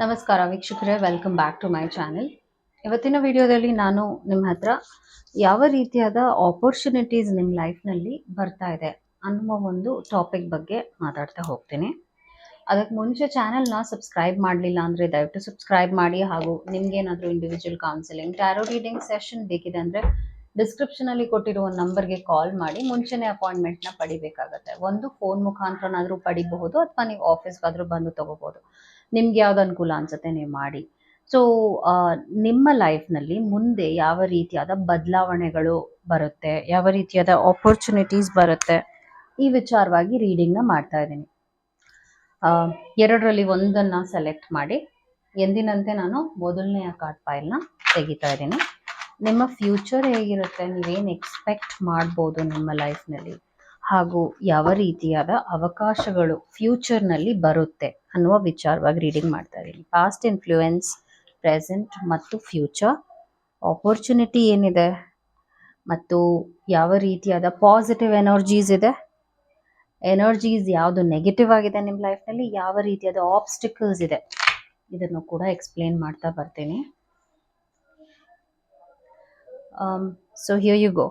ನಮಸ್ಕಾರ ವೀಕ್ಷಕರೇ welcome back to my channel ಇವತ್ತಿನ ವಿಡಿಯೋದಲ್ಲಿ ನಾನು ನಿಮ್ಮ ಹತ್ರ ಯಾವ ರೀತಿಯಾದ ಆಪರ್ಚುನಿಟೀಸ್ ನಿಮ್ಮ ಲೈಫ್ನಲ್ಲಿ ಬರ್ತಾ ಇದೆ ಅನ್ನುವ ಒಂದು ಟಾಪಿಕ್ ಬಗ್ಗೆ ಮಾತಾಡ್ತಾ ಹೋಗ್ತೀನಿ. ಅದಕ್ಕೆ ಮುಂಚೆ ಚಾನೆಲ್ನ ಸಬ್ಸ್ಕ್ರೈಬ್ ಮಾಡಲಿಲ್ಲ ಅಂದರೆ ದಯವಿಟ್ಟು ಸಬ್ಸ್ಕ್ರೈಬ್ ಮಾಡಿ ಹಾಗೂ ನಿಮಗೇನಾದರೂ individual counselling tarot reading session ಬೇಕಿದೆ ಅಂದರೆ ಡಿಸ್ಕ್ರಿಪ್ಷನಲ್ಲಿ ಕೊಟ್ಟಿರುವ ನಂಬರ್ಗೆ ಕಾಲ್ ಮಾಡಿ, ಮುಂಚೆನೇ ಅಪಾಯಿಂಟ್ಮೆಂಟ್ನ ಪಡಿಬೇಕಾಗತ್ತೆ. ಒಂದು ಫೋನ್ ಮುಖಾಂತರನಾದರೂ ಪಡಿಬಹುದು ಅಥವಾ ನೀವು ಆಫೀಸ್ಗಾದರೂ ಬಂದು ತಗೋಬಹುದು. ನಿಮ್ಗೆ ಯಾವ್ದು ಅನುಕೂಲ ಅನ್ಸುತ್ತೆ ನೀವು ಮಾಡಿ. ಸೊ ನಿಮ್ಮ ಲೈಫ್ನಲ್ಲಿ ಮುಂದೆ ಯಾವ ರೀತಿಯಾದ ಬದಲಾವಣೆಗಳು ಬರುತ್ತೆ, ಯಾವ ರೀತಿಯಾದ ಆಪರ್ಚುನಿಟೀಸ್ ಬರುತ್ತೆ ಈ ವಿಚಾರವಾಗಿ ರೀಡಿಂಗ್ನ ಮಾಡ್ತಾ ಇದ್ದೀನಿ. ಎರಡರಲ್ಲಿ ಒಂದನ್ನು ಸೆಲೆಕ್ಟ್ ಮಾಡಿ, ಎಂದಿನಂತೆ ನಾನು ಮೊದಲನೆಯ ಕಾರ್ಡ್ ಫೈಲ್ನ ತೆಗಿತಾ ಇದ್ದೀನಿ. ನಿಮ್ಮ ಫ್ಯೂಚರ್ ಹೇಗಿರುತ್ತೆ, ನೀವೇನು ಎಕ್ಸ್ಪೆಕ್ಟ್ ಮಾಡ್ಬೋದು ನಿಮ್ಮ ಲೈಫ್ನಲ್ಲಿ ಹಾಗೂ ಯಾವ ರೀತಿಯಾದ ಅವಕಾಶಗಳು ಫ್ಯೂಚರ್ನಲ್ಲಿ ಬರುತ್ತೆ ಅನ್ನುವ ವಿಚಾರವಾಗಿ ರೀಡಿಂಗ್ ಮಾಡ್ತಾ ಇದ್ದೀನಿ. ಪಾಸ್ಟ್ ಇನ್ಫ್ಲೂಯೆನ್ಸ್ ಪ್ರೆಸೆಂಟ್ ಮತ್ತು ಫ್ಯೂಚರ್ ಆಪರ್ಚುನಿಟಿ ಏನಿದೆ? ಮತ್ತು ಯಾವ ರೀತಿಯಾದ ಪಾಸಿಟಿವ್ ಎನರ್ಜೀಸ್ ಇದೆ? ಎನರ್ಜೀಸ್ ಯಾವುದು ನೆಗೆಟಿವ್ ಆಗಿದೆ ನಿಮ್ಮ ಲೈಫ್ನಲ್ಲಿ ಯಾವ ರೀತಿಯಾದ ಆಬ್ಸ್ಟಿಕಲ್ಸ್ ಇದೆ? ಇದನ್ನು ಕೂಡ ಎಕ್ಸ್ಪ್ಲೇನ್ ಮಾಡ್ತಾ ಬರ್ತೀನಿ. ಸೊ ಹಿಯರ್ ಯು ಗೋ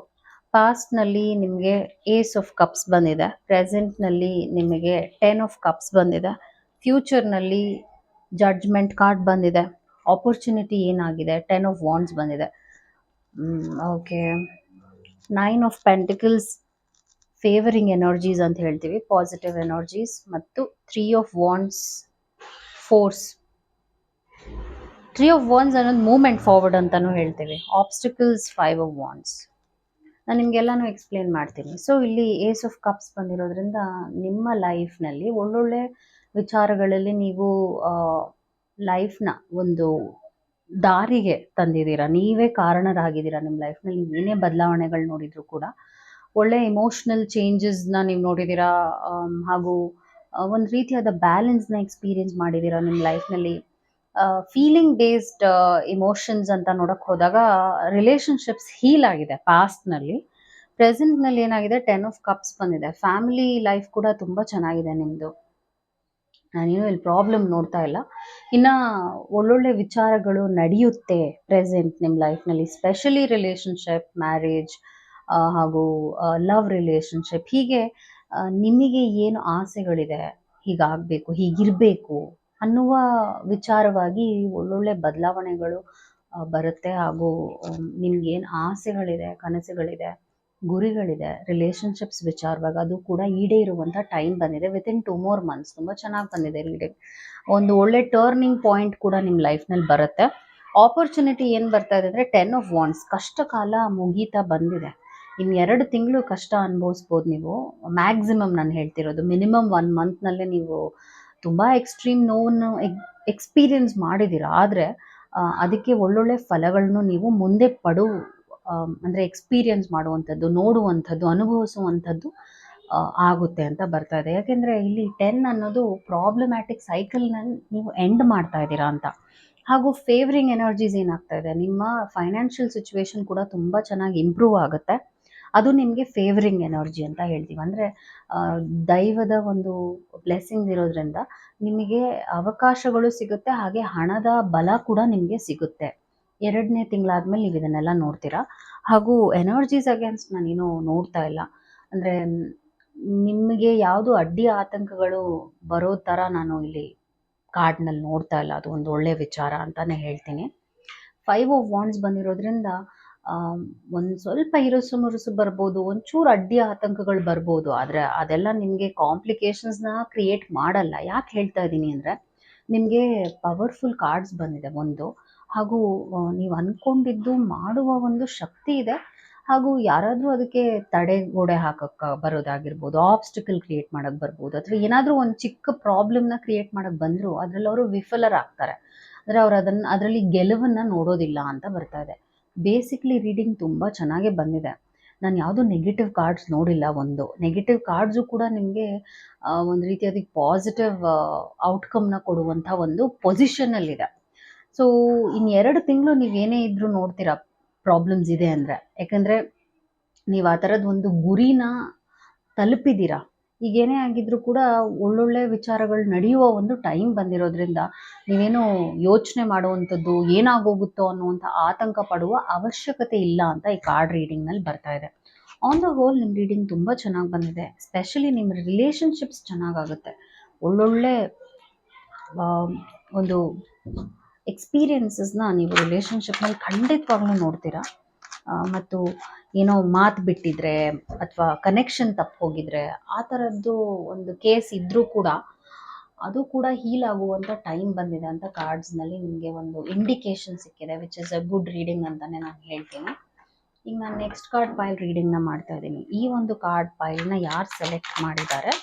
ಪಾಸ್ಟ್ನಲ್ಲಿ ನಿಮಗೆ ಏಸ್ ಆಫ್ ಕಪ್ಸ್ ಬಂದಿದೆ. ಪ್ರೆಸೆಂಟ್ನಲ್ಲಿ ನಿಮಗೆ ಟೆನ್ ಆಫ್ ಕಪ್ಸ್ ಬಂದಿದೆ. ಫ್ಯೂಚರ್ನಲ್ಲಿ ಜಡ್ಜ್ಮೆಂಟ್ ಕಾರ್ಡ್ ಬಂದಿದೆ. ಆಪರ್ಚುನಿಟಿ ಏನಾಗಿದೆ? ಟೆನ್ ಆಫ್ ವಾಂಡ್ಸ್ ಬಂದಿದೆ. Okay nine of pentacles favouring energies ಅಂತ ಹೇಳ್ತೀವಿ. ಪಾಸಿಟಿವ್ ಎನರ್ಜೀಸ್ ಮತ್ತು three of wands force three of wands ಅನ್ನೋದು ಮೂವ್ಮೆಂಟ್ ಫಾರ್ವರ್ಡ್ ಅಂತಾನೂ ಹೇಳ್ತೀವಿ. ಆಬ್ಸ್ಟಿಕಲ್ಸ್ ಫೈವ್ ಆಫ್ ವಾಂಡ್ಸ್ ನಾನು ನಿಮಗೆಲ್ಲನೂ ಎಕ್ಸ್ಪ್ಲೇನ್ ಮಾಡ್ತೀನಿ. ಸೊ ಇಲ್ಲಿ ಏಸ್ ಆಫ್ ಕಪ್ಸ್ ಬಂದಿರೋದ್ರಿಂದ ನಿಮ್ಮ ಲೈಫ್ನಲ್ಲಿ ಒಳ್ಳೊಳ್ಳೆ ವಿಚಾರಗಳಲ್ಲಿ ನೀವು ಲೈಫ್ನ ಒಂದು ದಾರಿಗೆ ತಂದಿದ್ದೀರಾ, ನೀವೇ ಕಾರಣರಾಗಿದ್ದೀರಾ ನಿಮ್ಮ ಲೈಫ್ನಲ್ಲಿ ಏನೇ ಬದಲಾವಣೆಗಳು ನೋಡಿದ್ರು ಕೂಡ, ಒಳ್ಳೆ ಇಮೋಷ್ನಲ್ ಚೇಂಜಸ್ನ ನೀವು ನೋಡಿದ್ದೀರಾ ಹಾಗೂ ಒಂದು ರೀತಿಯಾದ ಬ್ಯಾಲೆನ್ಸ್ನ ಎಕ್ಸ್ಪೀರಿಯನ್ಸ್ ಮಾಡಿದ್ದೀರಾ ನಿಮ್ಮ ಲೈಫ್ನಲ್ಲಿ ಫೀಲಿಂಗ್ ಬೇಸ್ಡ್ ಇಮೋಷನ್ಸ್ ಅಂತ ನೋಡಕ್ ಹೋದಾಗ ರಿಲೇಶನ್ಶಿಪ್ಸ್ ಹೀಲ್ ಆಗಿದೆ ಪಾಸ್ಟ್ನಲ್ಲಿ. ಪ್ರೆಸೆಂಟ್ನಲ್ಲಿ ಏನಾಗಿದೆ? ಟೆನ್ ಆಫ್ ಕಪ್ಸ್ ಬಂದಿದೆ. ಫ್ಯಾಮಿಲಿ ಲೈಫ್ ಕೂಡ ತುಂಬಾ ಚೆನ್ನಾಗಿದೆ ನಿಮ್ಮದು ನಾನೇನು ಇಲ್ಲಿ ಪ್ರಾಬ್ಲಮ್ ನೋಡ್ತಾ ಇಲ್ಲ. ಇನ್ನ ಒಳ್ಳೊಳ್ಳೆ ವಿಚಾರಗಳು ನಡೆಯುತ್ತೆ ಪ್ರೆಸೆಂಟ್ ನಿಮ್ಮ ಲೈಫ್ನಲ್ಲಿ ಸ್ಪೆಷಲಿ ರಿಲೇಶನ್ಶಿಪ್ ಮ್ಯಾರೇಜ್ ಹಾಗೂ ಲವ್ ರಿಲೇಶನ್ಶಿಪ್ ಹೀಗೆ ನಿಮಗೆ ಏನು ಆಸೆಗಳಿದೆ? ಹೀಗಾಗಬೇಕು, ಹೀಗಿರಬೇಕು. ಅನ್ನುವ ವಿಚಾರವಾಗಿ ಒಳ್ಳೊಳ್ಳೆ ಬದಲಾವಣೆಗಳು ಬರುತ್ತೆ. ಹಾಗೂ ನಿಮ್ಗೇನು ಆಸೆಗಳಿದೆ, ಕನಸುಗಳಿದೆ, ಗುರಿಗಳಿದೆ ರಿಲೇಶನ್ಶಿಪ್ಸ್ ವಿಚಾರವಾಗ ಅದು ಕೂಡ ಈಡೇರುವಂಥ ಟೈಮ್ ಬಂದಿದೆ. ವಿತಿನ್ ಟು ಮೋರ್ ಮಂತ್ಸ್ ತುಂಬಾ ಚೆನ್ನಾಗಿ ಬಂದಿದೆ ರೀಡಿಂಗ್ ಒಂದು ಒಳ್ಳೆ ಟರ್ನಿಂಗ್ ಪಾಯಿಂಟ್ ಕೂಡ ನಿಮ್ಮ ಲೈಫ್ನಲ್ಲಿ ಬರುತ್ತೆ. ಆಪರ್ಚುನಿಟಿ ಏನು ಬರ್ತಾ ಇದೆ ಅಂದ್ರೆ ಟೆನ್ ಆಫ್ ವಾನ್ಸ್ ಕಷ್ಟ ಕಾಲ ಮುಗೀತಾ ಬಂದಿದೆ. ಇನ್ನು ಎರಡು ತಿಂಗಳು ಕಷ್ಟ ಅನುಭವಿಸ್ಬೋದು ನೀವು. ಮ್ಯಾಕ್ಸಿಮಮ್ ನಾನು ಹೇಳ್ತಿರೋದು ಮಿನಿಮಮ್ ಒನ್ ಮಂತ್ನಲ್ಲೇ ನೀವು ತುಂಬ ಎಕ್ಸ್ಟ್ರೀಮ್ ನೋವನ್ನು ಎಕ್ಸ್ಪೀರಿಯನ್ಸ್ ಮಾಡಿದ್ದೀರ. ಆದರೆ ಅದಕ್ಕೆ ಒಳ್ಳೊಳ್ಳೆ ಫಲಗಳನ್ನು ನೀವು ಮುಂದೆ ಪಡು ಅಂದರೆ ಎಕ್ಸ್ಪೀರಿಯನ್ಸ್ ಮಾಡುವಂಥದ್ದು, ನೋಡುವಂಥದ್ದು, ಅನುಭವಿಸುವಂಥದ್ದು ಆಗುತ್ತೆ ಅಂತ ಬರ್ತಾ ಇದೆ. ಯಾಕೆಂದರೆ ಇಲ್ಲಿ ಟೆನ್ ಅನ್ನೋದು ಪ್ರಾಬ್ಲಮ್ಯಾಟಿಕ್ ಸೈಕಲ್ನಲ್ಲಿ ನೀವು ಎಂಡ್ ಮಾಡ್ತಾ ಇದ್ದೀರಾ ಅಂತ. ಹಾಗೂ ಫೇವರಿಂಗ್ ಎನರ್ಜೀಸ್ ಏನಾಗ್ತಾ ಇದೆ? ನಿಮ್ಮ ಫೈನಾನ್ಷಿಯಲ್ ಸಿಚುವೇಶನ್ ಕೂಡ ತುಂಬ ಚೆನ್ನಾಗಿ ಇಂಪ್ರೂವ್ ಆಗುತ್ತೆ. ಅದು ನಿಮಗೆ ಫೇವರಿಂಗ್ ಎನರ್ಜಿ ಅಂತ ಹೇಳ್ತೀವಿ. ಅಂದರೆ ದೈವದ ಒಂದು ಬ್ಲೆಸ್ಸಿಂಗ್ಸ್ ಇರೋದ್ರಿಂದ ನಿಮಗೆ ಅವಕಾಶಗಳು ಸಿಗುತ್ತೆ, ಹಾಗೆ ಹಣದ ಬಲ ಕೂಡ ನಿಮಗೆ ಸಿಗುತ್ತೆ. ಎರಡನೇ ತಿಂಗಳಾದ್ಮೇಲೆ ನೀವು ಇದನ್ನೆಲ್ಲ ನೋಡ್ತೀರಾ? ಹಾಗೂ ಎನರ್ಜೀಸ್ ಅಗೇನ್ಸ್ಟ್ ನಾನೇನು ನೋಡ್ತಾ ಇಲ್ಲ. ಅಂದರೆ, ನಿಮಗೆ ಯಾವುದು ಅಡ್ಡಿ ಆತಂಕಗಳು ಬರೋ ಥರ ನಾನು ಇಲ್ಲಿ ಕಾರ್ಡ್ನಲ್ಲಿ ನೋಡ್ತಾ ಇಲ್ಲ. ಅದು ಒಂದು ಒಳ್ಳೆಯ ವಿಚಾರ ಅಂತಲೇ ಹೇಳ್ತೀನಿ. ಫೈವ್ ಆಫ್ ವಾಂಡ್ಸ್ ಬಂದಿರೋದ್ರಿಂದ ಒಂದು ಸ್ವಲ್ಪ ಇರುಸು ಮುರುಸು ಬರ್ಬೋದು, ಒಂಚೂರು ಅಡ್ಡಿ ಆತಂಕಗಳು ಬರ್ಬೋದು, ಆದರೆ ಅದೆಲ್ಲ ನಿಮಗೆ ಕಾಂಪ್ಲಿಕೇಶನ್ಸ್ನ ಕ್ರಿಯೇಟ್ ಮಾಡಲ್ಲ. ಯಾಕೆ ಹೇಳ್ತಾ ಇದ್ದೀನಿ ಅಂದರೆ, ನಿಮಗೆ ಪವರ್ಫುಲ್ ಕಾರ್ಡ್ಸ್ ಬಂದಿದೆ ಒಂದು. ಹಾಗೂ ನೀವು ಅಂದ್ಕೊಂಡಿದ್ದು ಮಾಡುವ ಒಂದು ಶಕ್ತಿ ಇದೆ. ಹಾಗೂ ಯಾರಾದರೂ ಅದಕ್ಕೆ ತಡೆಗೋಡೆ ಹಾಕಕ್ಕೆ ಬರೋದಾಗಿರ್ಬೋದು ಆಬ್ಸ್ಟಿಕಲ್ ಕ್ರಿಯೇಟ್ ಮಾಡೋಕ್ಕೆ ಬರ್ಬೋದು, ಅಥವಾ ಏನಾದರೂ ಒಂದು ಚಿಕ್ಕ ಪ್ರಾಬ್ಲಮ್ನ ಕ್ರಿಯೇಟ್ ಮಾಡೋಕ್ಕೆ ಬಂದರೂ, ಅದರಲ್ಲಿ ಅವರು ವಿಫಲರಾಗ್ತಾರೆ. ಅಂದರೆ ಅವ್ರು ಅದನ್ನು ಅದರಲ್ಲಿ ಗೆಲುವನ್ನು ನೋಡೋದಿಲ್ಲ ಅಂತ ಬರ್ತಾ ಇದೆ. ಬೇಸಿಕ್ಲಿ ರೀಡಿಂಗ್ ತುಂಬ ಚೆನ್ನಾಗೇ ಬಂದಿದೆ. ನಾನು ಯಾವುದೂ ನೆಗೆಟಿವ್ ಕಾರ್ಡ್ಸ್ ನೋಡಿಲ್ಲ ಒಂದು. ನೆಗೆಟಿವ್ ಕಾರ್ಡ್ಸು ಕೂಡ ನಿಮಗೆ ಒಂದು ರೀತಿಯಾದ ಪಾಸಿಟಿವ್ ಔಟ್ಕಮ್ನ ಕೊಡುವಂಥ ಒಂದು ಪೊಸಿಷನಲ್ಲಿದೆ ಸೊ ಇನ್ನು ಎರಡು ತಿಂಗಳು ನೀವೇನೇ ಇದ್ದರೂ ನೋಡ್ತೀರಾ ಪ್ರಾಬ್ಲಮ್ಸ್ ಇದೆ ಅಂದರೆ. ಯಾಕಂದರೆ, ನೀವು ಆ ಥರದ್ದು ಒಂದು ಗುರಿನ ತಲುಪಿದ್ದೀರಾ. ಈಗೇನೇ ಆಗಿದ್ರು ಕೂಡ ಒಳ್ಳೊಳ್ಳೆ ವಿಚಾರಗಳು ನಡೆಯುವ ಒಂದು ಟೈಮ್ ಬಂದಿರೋದ್ರಿಂದ ನೀವೇನು ಯೋಚನೆ ಮಾಡುವಂಥದ್ದು ಏನಾಗೋಗುತ್ತೋ ಅನ್ನುವಂಥ ಆತಂಕ ಪಡುವ ಅವಶ್ಯಕತೆ ಇಲ್ಲ ಅಂತ ಈ ಕಾರ್ಡ್ ರೀಡಿಂಗ್ನಲ್ಲಿ ಬರ್ತಾ ಇದೆ. ಆನ್ ದ ಹೋಲ್ ನಿಮ್ಮ ರೀಡಿಂಗ್ ತುಂಬ ಚೆನ್ನಾಗಿ ಬಂದಿದೆ. ಸ್ಪೆಷಲಿ ನಿಮ್ಮ ರಿಲೇಷನ್ಶಿಪ್ಸ್ ಚೆನ್ನಾಗಾಗುತ್ತೆ. ಒಳ್ಳೊಳ್ಳೆ ಒಂದು ಎಕ್ಸ್ಪೀರಿಯನ್ಸಸ್ನ ನೀವು ರಿಲೇಷನ್ಶಿಪ್ನಲ್ಲಿ ಖಂಡಿತವಾಗ್ಲೂ ನೋಡ್ತೀರಾ? ಮತ್ತು ಏನೋ ಮಾತು ಬಿಟ್ಟಿದ್ರೆ ಅಥವಾ ಕನೆಕ್ಷನ್ ತಪ್ಪು ಹೋಗಿದ್ರೆ ಆ ಥರದ್ದು ಒಂದು ಕೇಸ್ ಇದ್ದರೂ ಕೂಡ ಅದು ಕೂಡ ಹೀಲ್ ಆಗುವಂಥ ಟೈಮ್ ಬಂದಿದೆ ಅಂತ ಕಾರ್ಡ್ಸ್ನಲ್ಲಿ ನಿಮಗೆ ಒಂದು ಇಂಡಿಕೇಶನ್ ಸಿಕ್ಕಿದೆ which is a good reading ಅಂತಲೇ ನಾನು ಹೇಳ್ತೀನಿ. ಈಗ ನಾನು ನೆಕ್ಸ್ಟ್ ಕಾರ್ಡ್ ಪೈಲ್ ರೀಡಿಂಗ್ನ ಮಾಡ್ತಾ ಇದ್ದೀನಿ. ಈ ಒಂದು ಕಾರ್ಡ್ ಪೈಲ್ನ ಯಾರು ಸೆಲೆಕ್ಟ್ ಮಾಡಿದ್ದಾರೆ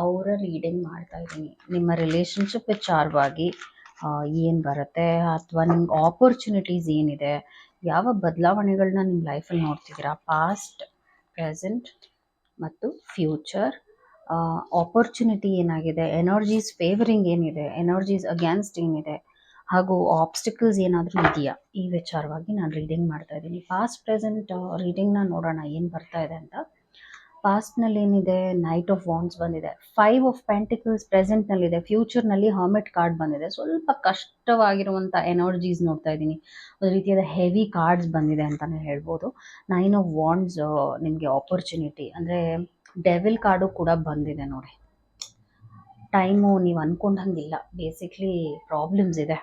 ಅವರ ರೀಡಿಂಗ್ ಮಾಡ್ತಾ ಇದ್ದೀನಿ. ನಿಮ್ಮ ರಿಲೇಶನ್ಶಿಪ್ ವಿಚಾರವಾಗಿ ಏನು ಬರುತ್ತೆ ಅಥವಾ ನಿಮ್ಗೆ ಆಪರ್ಚುನಿಟೀಸ್ ಏನಿದೆ, ಯಾವ ಬದಲಾವಣೆಗಳನ್ನ ನಿಮ್ಮ ಲೈಫಲ್ಲಿ ನೋಡ್ತಿದ್ದೀರಾ? ಪಾಸ್ಟ್ ಪ್ರೆಸೆಂಟ್ ಮತ್ತು ಫ್ಯೂಚರ್ ಆಪರ್ಚುನಿಟಿ ಏನಾಗಿದೆ? ಎನರ್ಜೀಸ್ ಫೇವರಿಂಗ್ ಏನಿದೆ? ಎನರ್ಜೀಸ್ ಅಗೇನ್ಸ್ಟ್ ಏನಿದೆ? ಹಾಗೂ ಆಬ್ಸ್ಟಿಕಲ್ಸ್ ಏನಾದರೂ ಇದೆಯಾ? ಈ ವಿಚಾರವಾಗಿ ನಾನು ರೀಡಿಂಗ್ ಮಾಡ್ತಾ ಇದ್ದೀನಿ. ಪಾಸ್ಟ್ ಪ್ರೆಸೆಂಟ್ ರೀಡಿಂಗ್ನ ನೋಡೋಣ, ಏನು ಬರ್ತಾ ಇದೆ ಅಂತ. ಪಾಸ್ಟ್ನಲ್ಲಿ ಏನಿದೆ ನೈಟ್ ಆಫ್ ವಾಂಡ್ಸ್ ಬಂದಿದೆ ಫೈವ್ ಆಫ್ ಪ್ಯಾಂಟಿಕಲ್ಸ್ ಪ್ರೆಸೆಂಟ್ನಲ್ಲಿದೆ ಫ್ಯೂಚರ್ನಲ್ಲಿ ಹಾಮೆಟ್ ಕಾರ್ಡ್ ಬಂದಿದೆ ಸ್ವಲ್ಪ ಕಷ್ಟವಾಗಿರುವಂಥ ಎನರ್ಜೀಸ್ ನೋಡ್ತಾ ಇದ್ದೀನಿ. ಒಂದು ರೀತಿಯಾದ ಹೆವಿ ಕಾರ್ಡ್ಸ್ ಬಂದಿದೆ ಅಂತಲೇ ಹೇಳ್ಬೋದು. ನೈನ್ ಆಫ್ ವಾಂಡ್ಸ್ ನಿಮಗೆ ಆಪರ್ಚುನಿಟಿ ಅಂದರೆ ಡೆವಿಲ್ ಕಾರ್ಡು ಕೂಡ ಬಂದಿದೆ ನೋಡಿ. ಟೈಮು ನೀವು ಅಂದ್ಕೊಂಡಂಗಿಲ್ಲ ಬೇಸಿಕ್ಲಿ ಪ್ರಾಬ್ಲಮ್ಸ್ ಇದೆ.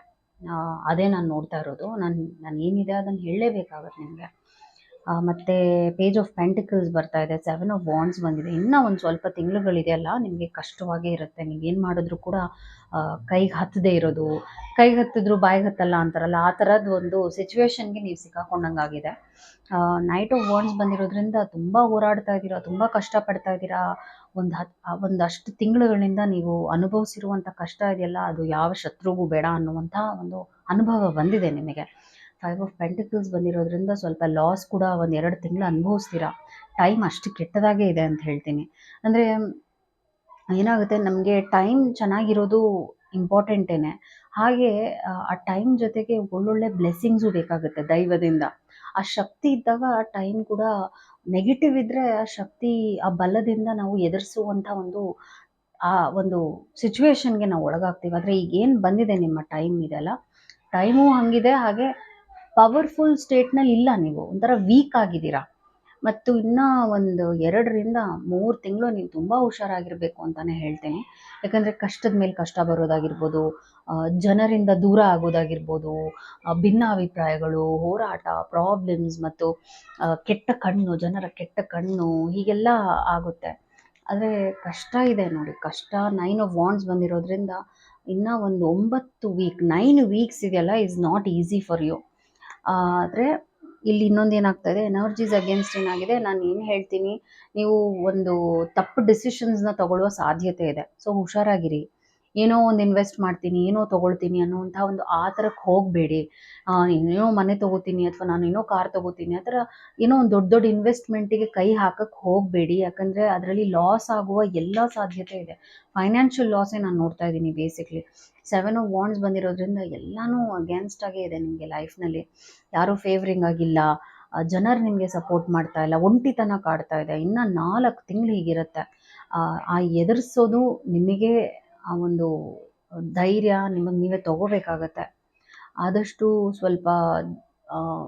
ಅದೇ ನಾನು ನೋಡ್ತಾ ಇರೋದು. ನಾನು ನಾನು ಏನಿದೆ ಅದನ್ನು ಹೇಳಲೇಬೇಕಾಗತ್ತೆ ನಿಮಗೆ. ಮತ್ತು ಪೇಜ್ ಆಫ್ ಪೆಂಟಿಕಲ್ಸ್ ಬರ್ತಾ ಇದೆ ಸೆವೆನ್ ಆಫ್ ವಾಂಡ್ಸ್ ಬಂದಿದೆ. ಇನ್ನೂ ಒಂದು ಸ್ವಲ್ಪ ತಿಂಗಳುಗಳಿದೆಯಲ್ಲ, ನಿಮಗೆ ಕಷ್ಟವಾಗೇ ಇರುತ್ತೆ. ನೀವು ಏನು ಮಾಡಿದ್ರು ಕೂಡ ಕೈಗೆ ಹತ್ತದೇ ಇರೋದು. ಕೈಗೆ ಹತ್ತಿದ್ರು ಬಾಯಿಗೆ ಹತ್ತಲ್ಲ ಅಂತಾರಲ್ಲ, ಆ ಥರದ್ದು ಒಂದು ಸಿಚುವೇಶನ್ಗೆ ನೀವು ಸಿಕ್ಕಾಕೊಂಡಂಗಾಗಿದೆ. ನೈಟ್ ಆಫ್ ವಾಂಡ್ಸ್ ಬಂದಿರೋದ್ರಿಂದ ತುಂಬ ಹೋರಾಡ್ತಾ ಇದ್ದೀರಾ, ತುಂಬ ಕಷ್ಟಪಡ್ತಾ ಇದ್ದೀರಾ. ಒಂದು ಹತ್ ಒಂದಷ್ಟು ತಿಂಗಳುಗಳಿಂದ ನೀವು ಅನುಭವಿಸಿರುವಂಥ ಕಷ್ಟ ಇದೆಯಲ್ಲ, ಅದು ಯಾವ ಶತ್ರುಗೂ ಬೇಡ ಅನ್ನುವಂಥ ಒಂದು ಅನುಭವ ಬಂದಿದೆ ನಿಮಗೆ. ಫೈವ್ ಆಫ್ ಪೆಂಟಿಕಲ್ಸ್ ಬಂದಿರೋದ್ರಿಂದ ಸ್ವಲ್ಪ ಲಾಸ್ ಕೂಡ ಒಂದು ಎರಡು ತಿಂಗಳು ಅನುಭವಿಸ್ತೀರಾ? ಟೈಮ್ ಅಷ್ಟು ಕೆಟ್ಟದಾಗೇ ಇದೆ ಅಂತ ಹೇಳ್ತೀನಿ. ಅಂದರೆ ಏನಾಗುತ್ತೆ ನಮಗೆ ಟೈಮ್ ಚೆನ್ನಾಗಿರೋದು ಇಂಪಾರ್ಟೆಂಟೇನೆ ಹಾಗೆ ಆ, ಟೈಮ್ ಜೊತೆಗೆ ಒಳ್ಳೊಳ್ಳೆ ಬ್ಲೆಸ್ಸಿಂಗ್ಸು ಬೇಕಾಗುತ್ತೆ ದೈವದಿಂದ. ಆ ಶಕ್ತಿ ಇದ್ದಾಗ ಆ ಟೈಮ್ ಕೂಡ ನೆಗೆಟಿವ್ ಇದ್ದರೆ ಆ ಶಕ್ತಿ ಆ ಬಲದಿಂದ ನಾವು ಎದುರಿಸುವಂಥ ಒಂದು ಆ ಒಂದು ಸಿಚುವೇಶನ್ಗೆ ನಾವು ಒಳಗಾಗ್ತೀವಿ. ಆದರೆ ಈಗ ಏನು ಬಂದಿದೆ ನಿಮ್ಮ ಟೈಮ್ ಇದೆಲ್ಲ? ಟೈಮು ಹಾಗಿದೆ ಹಾಗೆ ಪವರ್ಫುಲ್ ಸ್ಟೇಟ್ನಲ್ಲಿ ಇಲ್ಲ ನೀವು. ಒಂಥರ ವೀಕ್ ಆಗಿದ್ದೀರಾ. ಮತ್ತು ಇನ್ನೂ ಒಂದು ಎರಡರಿಂದ ಮೂರು ತಿಂಗಳು ನೀವು ತುಂಬ ಹುಷಾರಾಗಿರಬೇಕು ಅಂತಲೇ ಹೇಳ್ತೇನೆ. ಯಾಕಂದರೆ ಕಷ್ಟದ ಮೇಲೆ ಕಷ್ಟ ಬರೋದಾಗಿರ್ಬೋದು ಜನರಿಂದ ದೂರ ಆಗೋದಾಗಿರ್ಬೋದು ಭಿನ್ನ ಅಭಿಪ್ರಾಯಗಳು ಹೋರಾಟ ಪ್ರಾಬ್ಲಮ್ಸ್ ಮತ್ತು ಕೆಟ್ಟ ಕಣ್ಣು, ಜನರ ಕೆಟ್ಟ ಕಣ್ಣು, ಹೀಗೆಲ್ಲ ಆಗುತ್ತೆ. ಆದರೆ ಕಷ್ಟ ಇದೆ ನೋಡಿ. ಕಷ್ಟ ನೈನ್ ಆಫ್ ವಾಂಡ್ಸ್ ಬಂದಿರೋದ್ರಿಂದ ಇನ್ನೂ ಒಂದು ಒಂಬತ್ತು ವೀಕ್ ನೈನ್ ವೀಕ್ಸ್ ಇದೆಯಲ್ಲ is not easy for you ಆದರೆ ಇಲ್ಲಿ ಇನ್ನೊಂದು ಏನಾಗ್ತಾ ಇದೆ? ಎನರ್ಜೀಸ್ ಅಗೇನ್ಸ್ಟ್ ಏನಾಗಿದೆ? ನಾನು ಏನು ಹೇಳ್ತೀನಿ? ನೀವು ಒಂದು ತಪ್ಪು ಡಿಸಿಷನ್ಸ್ನ ತಗೊಳ್ಳುವ ಸಾಧ್ಯತೆ ಇದೆ. ಸೊ ಹುಷಾರಾಗಿರಿ. ಏನೋ ಒಂದು ಇನ್ವೆಸ್ಟ್ ಮಾಡ್ತೀನಿ ಏನೋ ತಗೊಳ್ತೀನಿ ಅನ್ನುವಂಥ ಒಂದು ಆ ಥರಕ್ಕೆ ಹೋಗಬೇಡಿ ಏನೋ ಮನೆ ತಗೋತೀನಿ ಅಥವಾ ನಾನು ಏನೋ ಕಾರ್ ತಗೋತೀನಿ ಆ ಥರ ಏನೋ ಒಂದು ದೊಡ್ಡ ದೊಡ್ಡ ಇನ್ವೆಸ್ಟ್ಮೆಂಟಿಗೆ ಕೈ ಹಾಕಕ್ಕೆ ಹೋಗಬೇಡಿ. ಯಾಕಂದರೆ ಅದರಲ್ಲಿ ಲಾಸ್ ಆಗುವ ಎಲ್ಲ ಸಾಧ್ಯತೆ ಇದೆ. ಫೈನಾನ್ಷಿಯಲ್ ಲಾಸೇ ನಾನು ನೋಡ್ತಾ ಇದ್ದೀನಿ ಬೇಸಿಕ್ಲಿ ಸೆವೆನ್ ಆಫ್ ವಾಂಡ್ಸ್ ಬಂದಿರೋದ್ರಿಂದ ಎಲ್ಲನೂ ಅಗೇನ್ಸ್ಟ್ ಆಗೇ ಇದೆ ನಿಮಗೆ ಲೈಫ್ನಲ್ಲಿ ಯಾರೂ ಫೇವ್ರಿಂಗ್ ಆಗಿಲ್ಲ. ಜನರು ನಿಮಗೆ ಸಪೋರ್ಟ್ ಮಾಡ್ತಾ ಇಲ್ಲ. ಒಂಟಿತನ ಕಾಡ್ತಾ ಇದೆ. ಇನ್ನು ನಾಲ್ಕು ತಿಂಗಳು ಹೀಗಿರುತ್ತೆ. ಆ, ಆ ಎದುರಿಸೋದು ನಿಮಗೆ ಆ ಒಂದು ಧೈರ್ಯ ನಿಮಗೆ ನೀವೇ ತಗೋಬೇಕಾಗತ್ತೆ. ಆದಷ್ಟು ಸ್ವಲ್ಪ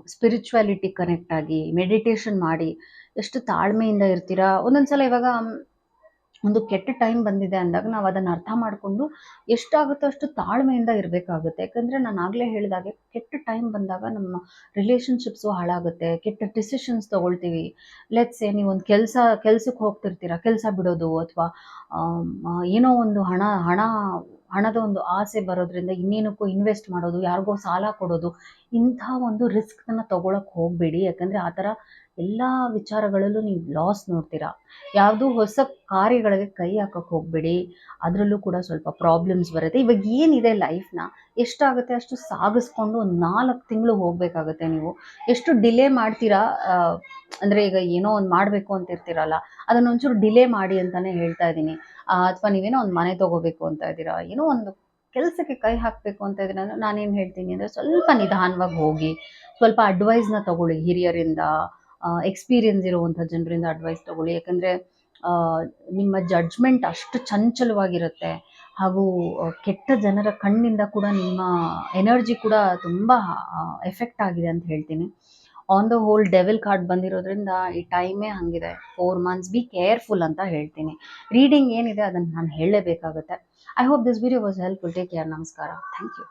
ಸ್ಪಿರಿಚುವಾಲಿಟಿ ಕನೆಕ್ಟ್ ಆಗಿ ಮೆಡಿಟೇಷನ್ ಮಾಡಿ, ಎಷ್ಟು ತಾಳ್ಮೆಯಿಂದ ಇರ್ತೀರಾ? ಒಂದೊಂದು ಸಲ ಇವಾಗ ಒಂದು ಕೆಟ್ಟ ಟೈಮ್ ಬಂದಿದೆ ಅಂದಾಗ ನಾವು ಅದನ್ನು ಅರ್ಥ ಮಾಡಿಕೊಂಡು ಎಷ್ಟಾಗುತ್ತೋ ಅಷ್ಟು ತಾಳ್ಮೆಯಿಂದ ಇರಬೇಕಾಗುತ್ತೆ. ಯಾಕಂದರೆ ನಾನು ಆಗಲೇ ಹೇಳಿದಾಗೆ ಕೆಟ್ಟ ಟೈಮ್ ಬಂದಾಗ ನಮ್ಮ ರಿಲೇಷನ್ಶಿಪ್ಸು ಹಾಳಾಗುತ್ತೆ. ಕೆಟ್ಟ ಡಿಸಿಷನ್ಸ್ ತೊಗೊಳ್ತೀವಿ. ಲೆಟ್ಸೆ ನೀವು ಒಂದು ಕೆಲಸ ಕೆಲ್ಸಕ್ಕೆ ಹೋಗ್ತಿರ್ತೀರ, ಕೆಲಸ ಬಿಡೋದು ಅಥವಾ ಏನೋ ಒಂದು ಹಣ ಹಣ, ಹಣದ ಒಂದು ಆಸೆ ಬರೋದ್ರಿಂದ ಇನ್ನೇನಕ್ಕೂ ಇನ್ವೆಸ್ಟ್ ಮಾಡೋದು, ಯಾರಿಗೋ ಸಾಲ ಕೊಡೋದು ಇಂಥ ಒಂದು ರಿಸ್ಕನ್ನು ತೊಗೊಳಕ್ಕೆ ಹೋಗಬೇಡಿ. ಯಾಕಂದರೆ ಆ ಥರ ಎಲ್ಲ ವಿಚಾರಗಳಲ್ಲೂ ನೀವು ಲಾಸ್ ನೋಡ್ತೀರಾ. ಯಾವುದು ಹೊಸ ಕಾರ್ಯಗಳಿಗೆ ಕೈ ಹಾಕಕ್ಕೆ ಹೋಗಬೇಡಿ. ಅದರಲ್ಲೂ ಕೂಡ ಸ್ವಲ್ಪ ಪ್ರಾಬ್ಲಮ್ಸ್ ಬರುತ್ತೆ. ಇವಾಗ ಏನಿದೆ ಲೈಫ್ನ ಎಷ್ಟಾಗುತ್ತೆ? ಅಷ್ಟು ಸಾಗಿಸ್ಕೊಂಡು ಒಂದು ನಾಲ್ಕು ತಿಂಗಳು ಹೋಗಬೇಕಾಗುತ್ತೆ ನೀವು. ಎಷ್ಟು ಡಿಲೇ ಮಾಡ್ತೀರಾ? ಅಂದರೆ ಈಗ ಏನೋ ಒಂದು ಮಾಡಬೇಕು ಅಂತ ಇರ್ತೀರಲ್ಲ, ಅದನ್ನ ಒಂಚೂರು ಡಿಲೇ ಮಾಡಿ ಅಂತಲೇ ಹೇಳ್ತಾ ಇದ್ದೀನಿ. ಅಥವಾ ನೀವೇನೋ ಒಂದು ಮನೆ ತೊಗೋಬೇಕು ಅಂತ ಇದ್ದೀರಾ? ಏನೋ ಒಂದು ಕೆಲಸಕ್ಕೆ ಕೈ ಹಾಕಬೇಕು ಅಂತ ಇದ್ರೆ ನಾನು, ನಾನೇನು ಹೇಳ್ತೀನಿ ಅಂದರೆ ಸ್ವಲ್ಪ ನಿಧಾನವಾಗಿ ಹೋಗಿ, ಸ್ವಲ್ಪ ಅಡ್ವೈಸ್ನ ತಗೊಳ್ಳಿ ಹಿರಿಯರಿಂದ ಎಕ್ಸ್ಪೀರಿಯನ್ಸ್ ಇರುವಂಥ ಜನರಿಂದ ಅಡ್ವೈಸ್ ತಗೊಳ್ಳಿ. ಯಾಕಂದರೆ ನಿಮ್ಮ ಜಡ್ಜ್ಮೆಂಟ್ ಅಷ್ಟು ಚಂಚಲವಾಗಿರುತ್ತೆ. ಹಾಗೂ ಕೆಟ್ಟ ಜನರ ಕಣ್ಣಿಂದ ಕೂಡ ನಿಮ್ಮ ಎನರ್ಜಿ ಕೂಡ ತುಂಬ ಎಫೆಕ್ಟ್ ಆಗಿದೆ ಅಂತ ಹೇಳ್ತೀನಿ. On the whole devil card ಬಂದಿರೋದ್ರಿಂದ ಈ ಟೈಮೇ ಹಂಗಿದೆ. ಫೋರ್ ಮಂತ್ಸ್ ಬಿ ಕೇರ್ಫುಲ್ ಅಂತ ಹೇಳ್ತೀನಿ. ರೀಡಿಂಗ್ ಏನಿದೆ ಅದನ್ನು ನಾನು ಹೇಳಲೇಬೇಕಾಗುತ್ತೆ. I hope this video was helpful take care ನಮಸ್ಕಾರ. Thank you